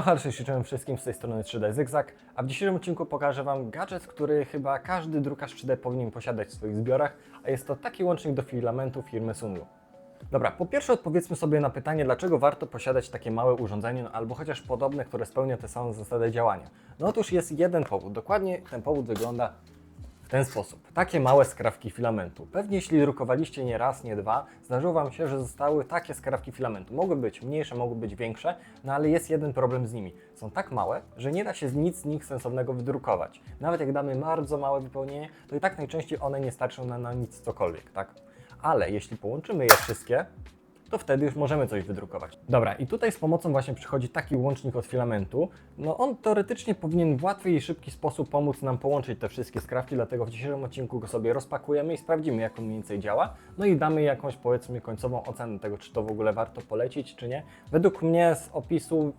Halo, cześć, wszystkim z tej strony 3D Zygzak, a w dzisiejszym odcinku pokażę Wam gadżet, który chyba każdy drukarz 3D powinien posiadać w swoich zbiorach, a jest to taki łącznik do filamentu firmy Sunlu. Dobra, po pierwsze odpowiedzmy sobie na pytanie, dlaczego warto posiadać takie małe urządzenie, no, albo chociaż podobne, które spełnia te same zasady działania. No otóż jest jeden powód, dokładnie ten powód wygląda ten sposób. Takie małe skrawki filamentu. Pewnie jeśli drukowaliście nie raz, nie dwa, zdarzyło Wam się, że zostały takie skrawki filamentu. Mogły być mniejsze, mogły być większe, no ale jest jeden problem z nimi. Są tak małe, że nie da się nic z nich sensownego wydrukować. Nawet jak damy bardzo małe wypełnienie, to i tak najczęściej one nie starczą na, na nic cokolwiek, tak? Ale jeśli połączymy je wszystkie, to wtedy już możemy coś wydrukować. Dobra, i tutaj z pomocą właśnie przychodzi taki łącznik od filamentu. No on teoretycznie powinien w łatwy i szybki sposób pomóc nam połączyć te wszystkie skrawki, dlatego w dzisiejszym odcinku go sobie rozpakujemy i sprawdzimy, jak on mniej więcej działa. No i damy jakąś, powiedzmy, końcową ocenę tego, czy to w ogóle warto polecić, czy nie. Według mnie z opisu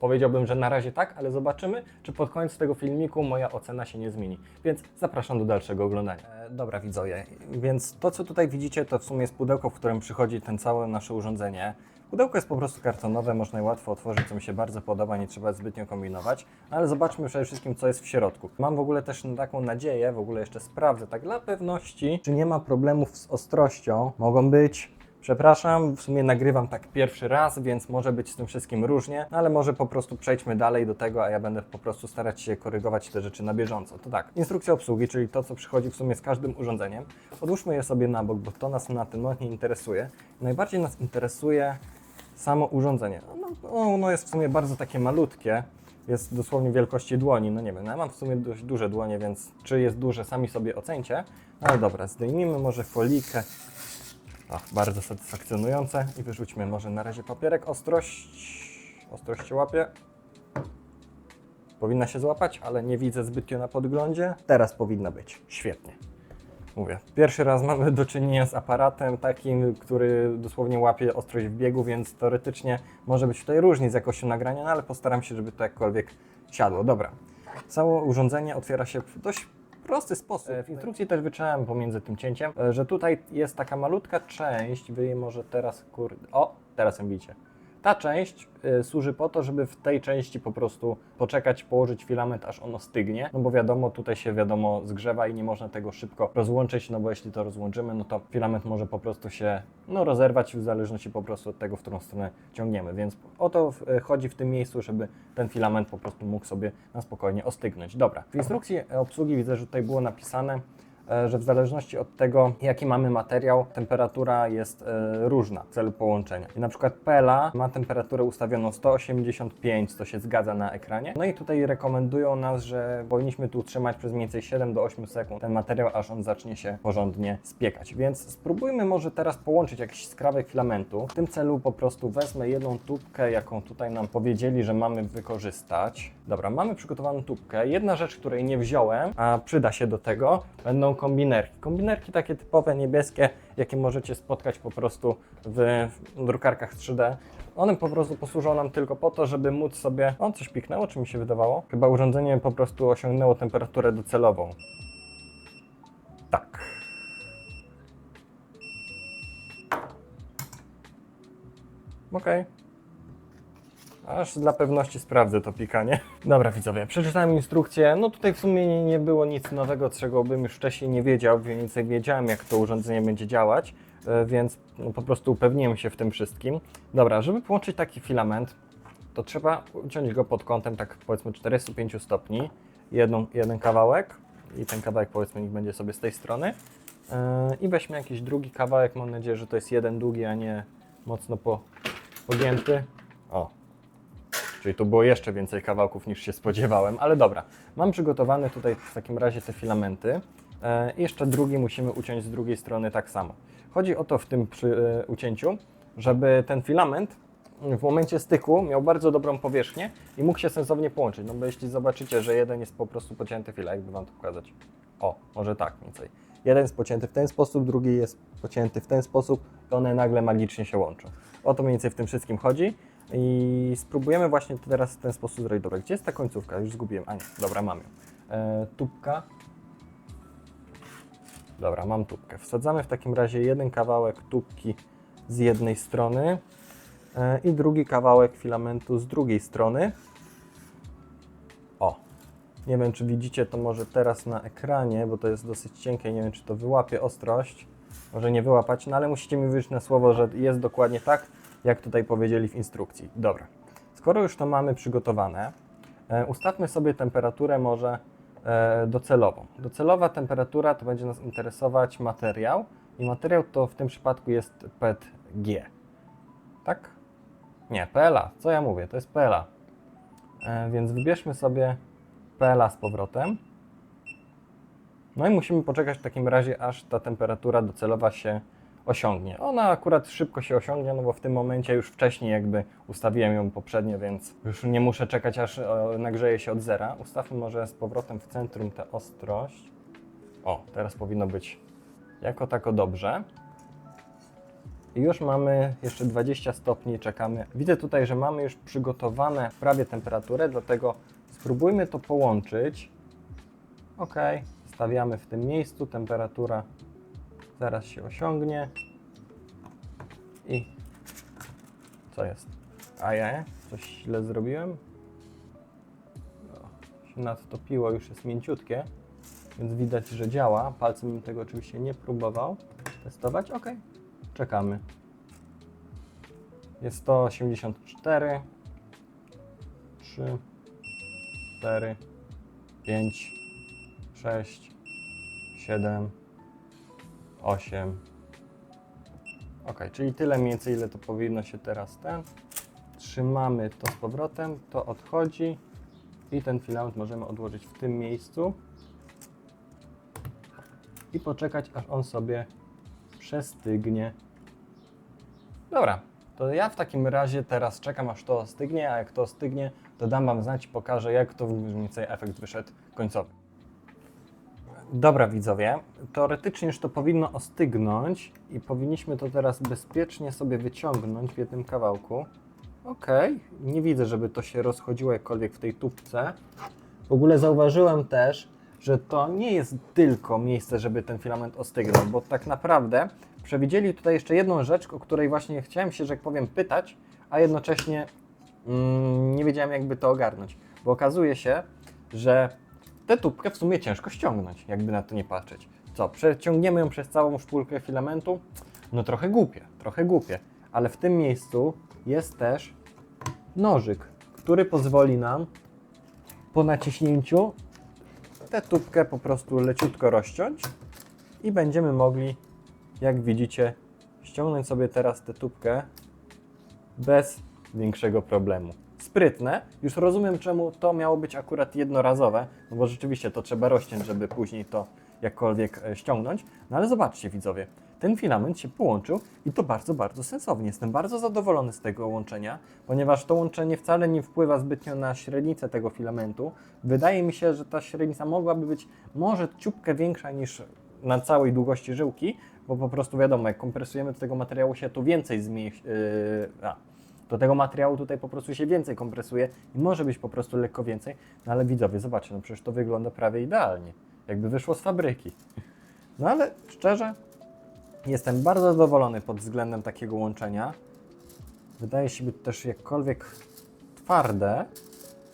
Powiedziałbym, że na razie tak, ale zobaczymy, czy pod koniec tego filmiku moja ocena się nie zmieni. Więc zapraszam do dalszego oglądania. E, dobra, widzowie, więc to, co tutaj widzicie, to w sumie jest pudełko, w którym przychodzi ten całe nasze urządzenie. Pudełko jest po prostu kartonowe, można je łatwo otworzyć, co mi się bardzo podoba, nie trzeba zbytnio kombinować, ale zobaczmy przede wszystkim, co jest w środku. Mam w ogóle też taką nadzieję, w ogóle jeszcze sprawdzę, tak dla pewności, czy nie ma problemów z ostrością. Mogą być, Przepraszam, w sumie nagrywam tak pierwszy raz, więc może być z tym wszystkim różnie, no ale może po prostu przejdźmy dalej do tego, a ja będę po prostu starać się korygować te rzeczy na bieżąco. To tak, instrukcja obsługi, czyli to, co przychodzi w sumie z każdym urządzeniem. Odłóżmy je sobie na bok, bo to nas na tym moment nie interesuje. Najbardziej nas interesuje samo urządzenie. No, ono jest w sumie bardzo takie malutkie, jest dosłownie wielkości dłoni. No nie wiem, no ja mam w sumie dość duże dłonie, więc czy jest duże, sami sobie ocencie. No ale dobra, zdejmijmy może folikę. Bardzo satysfakcjonujące. I wyrzućmy może na razie papierek. Ostrość. Ostrość się łapie. Powinna się złapać, ale nie widzę zbytnio na podglądzie. Teraz powinna być. Świetnie. Mówię, pierwszy raz mamy do czynienia z aparatem takim, który dosłownie łapie ostrość w biegu, więc teoretycznie może być tutaj różnie z jakością nagrania, no ale postaram się, żeby to jakkolwiek siadło. Dobra. Całe urządzenie otwiera się w dość prosty sposób. E, W instrukcji też wyczytałem pomiędzy tym cięciem, e, że tutaj jest taka malutka część, wy może teraz, kurde, o, teraz ją widzicie. Ta część y, służy po to, żeby w tej części po prostu poczekać, położyć filament, aż ono stygnie, no bo wiadomo, tutaj się wiadomo zgrzewa i nie można tego szybko rozłączyć, no bo jeśli to rozłączymy, no to filament może po prostu się no, rozerwać w zależności po prostu od tego, w którą stronę ciągniemy, więc o to y, chodzi w tym miejscu, żeby ten filament po prostu mógł sobie na spokojnie ostygnąć. Dobra, w instrukcji obsługi widzę, że tutaj było napisane, e, że w zależności od tego, jaki mamy materiał, temperatura jest e, różna w celu połączenia. I na przykład Pela ma temperaturę ustawioną 185, co się zgadza na ekranie. No i tutaj rekomendują nas, że powinniśmy tu utrzymać przez mniej więcej 7 do 8 sekund ten materiał, aż on zacznie się porządnie spiekać. Więc spróbujmy może teraz połączyć jakiś skrawek filamentu. W tym celu po prostu wezmę jedną tubkę, jaką tutaj nam powiedzieli, że mamy wykorzystać. Dobra, mamy przygotowaną tubkę. Jedna rzecz, której nie wziąłem, a przyda się do tego, będą kombinerki. Kombinerki takie typowe niebieskie, jakie możecie spotkać po prostu w drukarkach 3D. One po prostu posłużą nam tylko po to, żeby móc sobie... O, coś piknęło, czy mi się wydawało? Chyba urządzenie po prostu osiągnęło temperaturę docelową. Tak. Okej. Aż dla pewności sprawdzę to pikanie. Dobra widzowie, przeczytałem instrukcję. No tutaj w sumie nie, nie było nic nowego, czego bym już wcześniej nie wiedział, więc wiedziałem jak to urządzenie będzie działać, e, więc no, po prostu upewniłem się w tym wszystkim. Dobra, żeby połączyć taki filament, to trzeba uciąć go pod kątem tak powiedzmy 45 stopni, jedną, jeden kawałek i ten kawałek powiedzmy niech będzie sobie z tej strony Yy, i weźmy jakiś drugi kawałek, mam nadzieję, że to jest jeden długi, a nie mocno po, pogięty. O, Czyli tu było jeszcze więcej kawałków niż się spodziewałem, ale dobra. Mam przygotowane tutaj w takim razie te filamenty. E, jeszcze drugi musimy uciąć z drugiej strony tak samo. Chodzi o to w tym przy, e, ucięciu, żeby ten filament w momencie styku miał bardzo dobrą powierzchnię i mógł się sensownie połączyć. No bo jeśli zobaczycie, że jeden jest po prostu pocięty chwilę, jakby Wam to pokazać. O, może tak mniej więcej. Jeden jest pocięty w ten sposób, drugi jest pocięty w ten sposób i one nagle magicznie się łączą. O to mniej więcej w tym wszystkim chodzi. I spróbujemy właśnie teraz w ten sposób zrobić. Dobra, gdzie jest ta końcówka? Już zgubiłem. A nie, dobra, mam ją. E, tubka. Dobra, mam tubkę. Wsadzamy w takim razie jeden kawałek tubki z jednej strony. E, I drugi kawałek filamentu z drugiej strony. O, nie wiem czy widzicie to może teraz na ekranie, bo to jest dosyć cienkie, nie wiem czy to wyłapie ostrość. Może nie wyłapać, no ale musicie mi wyjść na słowo, że jest dokładnie tak, jak tutaj powiedzieli w instrukcji. Dobra, skoro już to mamy przygotowane, e, ustawmy sobie temperaturę może e, docelową. Docelowa temperatura to będzie nas interesować materiał i materiał to w tym przypadku jest PETG. Tak? Nie, PLA. Co ja mówię? To jest PLA. E, więc wybierzmy sobie PLA z powrotem. No i musimy poczekać w takim razie, aż ta temperatura docelowa się osiągnie. Ona akurat szybko się osiągnie, no bo w tym momencie już wcześniej jakby ustawiłem ją poprzednio, więc już nie muszę czekać, aż e, nagrzeje się od zera. Ustawmy może z powrotem w centrum tę ostrość. O, teraz powinno być jako tako dobrze. I już mamy jeszcze 20 stopni, czekamy. Widzę tutaj, że mamy już przygotowane prawie temperaturę, dlatego spróbujmy to połączyć. Ok, stawiamy w tym miejscu, temperatura zaraz się osiągnie. I co jest? A ja coś źle zrobiłem? No, się nadtopiło, już jest mięciutkie, więc widać, że działa. Palcem bym tego oczywiście nie próbował testować. Ok, czekamy. Jest 184, 3, 4, 5, 6, 7, 8. Ok, czyli tyle mniej więcej, ile to powinno się teraz ten. Trzymamy to z powrotem, to odchodzi i ten filament możemy odłożyć w tym miejscu i poczekać, aż on sobie przestygnie. Dobra, to ja w takim razie teraz czekam, aż to ostygnie, a jak to ostygnie, to dam Wam znać i pokażę, jak to mniej więcej efekt wyszedł końcowy. Dobra widzowie, teoretycznie już to powinno ostygnąć i powinniśmy to teraz bezpiecznie sobie wyciągnąć w jednym kawałku. Ok, nie widzę, żeby to się rozchodziło jakkolwiek w tej tubce. W ogóle zauważyłem też, że to nie jest tylko miejsce, żeby ten filament ostygnął, bo tak naprawdę przewidzieli tutaj jeszcze jedną rzecz, o której właśnie chciałem się, że jak powiem, pytać, a jednocześnie mm, nie wiedziałem, jakby to ogarnąć. Bo okazuje się, że tę tubkę w sumie ciężko ściągnąć, jakby na to nie patrzeć. Co, przeciągniemy ją przez całą szpulkę filamentu? No trochę głupie, trochę głupie, ale w tym miejscu jest też nożyk, który pozwoli nam po naciśnięciu tę tubkę po prostu leciutko rozciąć i będziemy mogli, jak widzicie, ściągnąć sobie teraz tę tubkę bez większego problemu. Sprytne, już rozumiem czemu to miało być akurat jednorazowe, no bo rzeczywiście to trzeba rozciąć, żeby później to jakkolwiek e, ściągnąć. No ale zobaczcie widzowie, ten filament się połączył i to bardzo, bardzo sensownie. Jestem bardzo zadowolony z tego łączenia, ponieważ to łączenie wcale nie wpływa zbytnio na średnicę tego filamentu. Wydaje mi się, że ta średnica mogłaby być może ciupkę większa niż na całej długości żyłki, bo po prostu wiadomo, jak kompresujemy do tego materiału się tu więcej zmniejszy, yy, a, do tego materiału tutaj po prostu się więcej kompresuje i może być po prostu lekko więcej, no ale widzowie, zobaczcie, no przecież to wygląda prawie idealnie, jakby wyszło z fabryki. No ale szczerze, jestem bardzo zadowolony pod względem takiego łączenia. Wydaje się być też jakkolwiek twarde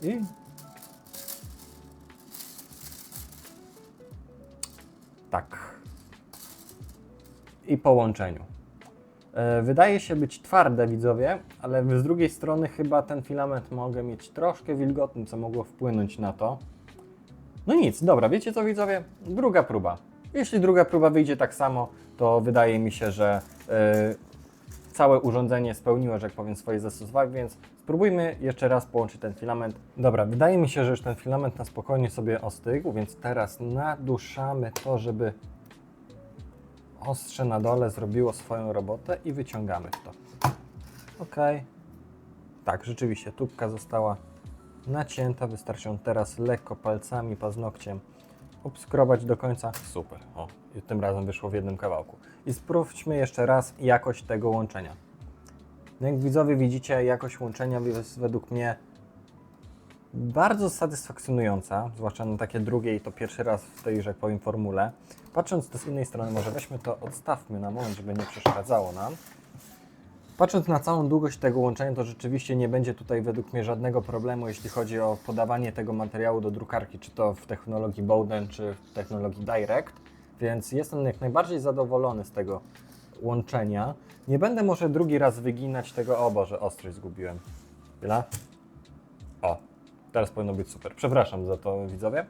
i tak. I po łączeniu. E, Wydaje się być twarde, widzowie, ale z drugiej strony chyba ten filament mogę mieć troszkę wilgotny, co mogło wpłynąć na to. No nic, dobra, wiecie co widzowie? Druga próba. Jeśli druga próba wyjdzie tak samo, to wydaje mi się, że e, całe urządzenie spełniło, że jak powiem, swoje zastosowanie, więc spróbujmy jeszcze raz połączyć ten filament. Dobra, wydaje mi się, że już ten filament na spokojnie sobie ostygł, więc teraz naduszamy to, żeby ostrze na dole zrobiło swoją robotę i wyciągamy to. Ok. Tak, rzeczywiście, tubka została nacięta. Wystarczy ją teraz lekko palcami, paznokciem obskrobać do końca. Super. O, i tym razem wyszło w jednym kawałku. I sprawdźmy jeszcze raz jakość tego łączenia. Jak widzowie widzicie, jakość łączenia jest według mnie bardzo satysfakcjonująca, zwłaszcza na takie drugie i to pierwszy raz w tej, że powiem, formule. Patrząc to z innej strony, może weźmy to, odstawmy na moment, żeby nie przeszkadzało nam. Patrząc na całą długość tego łączenia, to rzeczywiście nie będzie tutaj według mnie żadnego problemu, jeśli chodzi o podawanie tego materiału do drukarki, czy to w technologii Bowden, czy w technologii Direct, więc jestem jak najbardziej zadowolony z tego łączenia. Nie będę może drugi raz wyginać tego, o Boże, ostrość zgubiłem. Chwila. O, teraz powinno być super. Przepraszam za to, widzowie.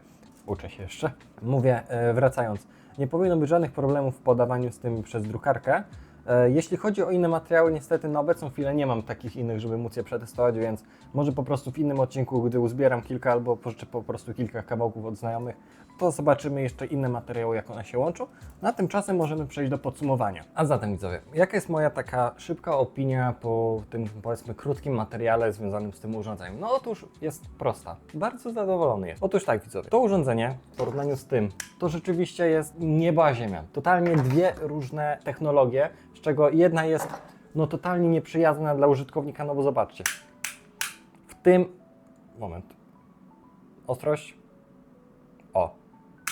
Uczę się jeszcze. Mówię, e, wracając. Nie powinno być żadnych problemów w podawaniu z tym przez drukarkę. E, Jeśli chodzi o inne materiały, niestety na obecną chwilę nie mam takich innych, żeby móc je przetestować, więc może po prostu w innym odcinku, gdy uzbieram kilka albo pożyczę po prostu kilka kawałków od znajomych, to zobaczymy jeszcze inne materiały, jak one się łączą. Na tymczasem możemy przejść do podsumowania. A zatem widzowie, jaka jest moja taka szybka opinia po tym powiedzmy krótkim materiale związanym z tym urządzeniem? No otóż jest prosta. Bardzo zadowolony jest. Otóż tak widzowie, to urządzenie w porównaniu z tym, to rzeczywiście jest nieba ziemia. Totalnie dwie różne technologie, z czego jedna jest no totalnie nieprzyjazna dla użytkownika, no bo zobaczcie. W tym... Moment. Ostrość.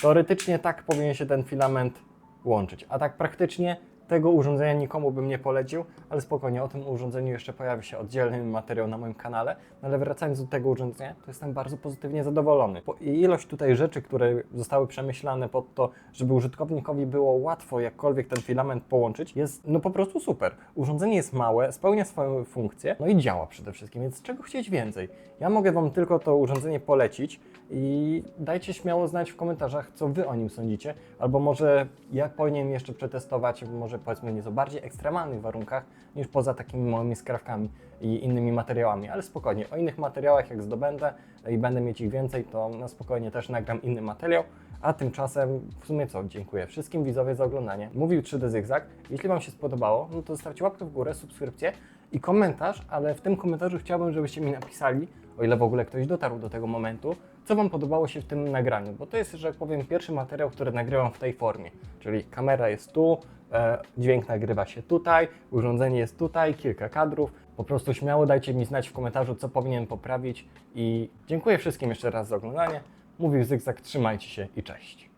Teoretycznie tak powinien się ten filament łączyć, a tak praktycznie tego urządzenia nikomu bym nie polecił, ale spokojnie, o tym urządzeniu jeszcze pojawi się oddzielny materiał na moim kanale, no ale wracając do tego urządzenia, to jestem bardzo pozytywnie zadowolony. Bo ilość tutaj rzeczy, które zostały przemyślane pod to, żeby użytkownikowi było łatwo jakkolwiek ten filament połączyć, jest no po prostu super. Urządzenie jest małe, spełnia swoją funkcję, no i działa przede wszystkim, więc czego chcieć więcej? Ja mogę Wam tylko to urządzenie polecić i dajcie śmiało znać w komentarzach, co Wy o nim sądzicie, albo może jak powinien jeszcze przetestować, może powiedzmy nieco bardziej ekstremalnych warunkach niż poza takimi małymi skrawkami i innymi materiałami, ale spokojnie, o innych materiałach jak zdobędę i będę mieć ich więcej, to na spokojnie też nagram inny materiał, a tymczasem w sumie co, dziękuję wszystkim widzowie za oglądanie. Mówił 3D Zygzak, jeśli Wam się spodobało, no to zostawcie łapkę w górę, subskrypcję i komentarz, ale w tym komentarzu chciałbym, żebyście mi napisali, o ile w ogóle ktoś dotarł do tego momentu, co Wam podobało się w tym nagraniu, bo to jest, że tak powiem, pierwszy materiał, który nagrywam w tej formie, czyli kamera jest tu, e, dźwięk nagrywa się tutaj, urządzenie jest tutaj, kilka kadrów. Po prostu śmiało dajcie mi znać w komentarzu, co powinien poprawić i dziękuję wszystkim jeszcze raz za oglądanie. Mówił Zygzak, trzymajcie się i cześć.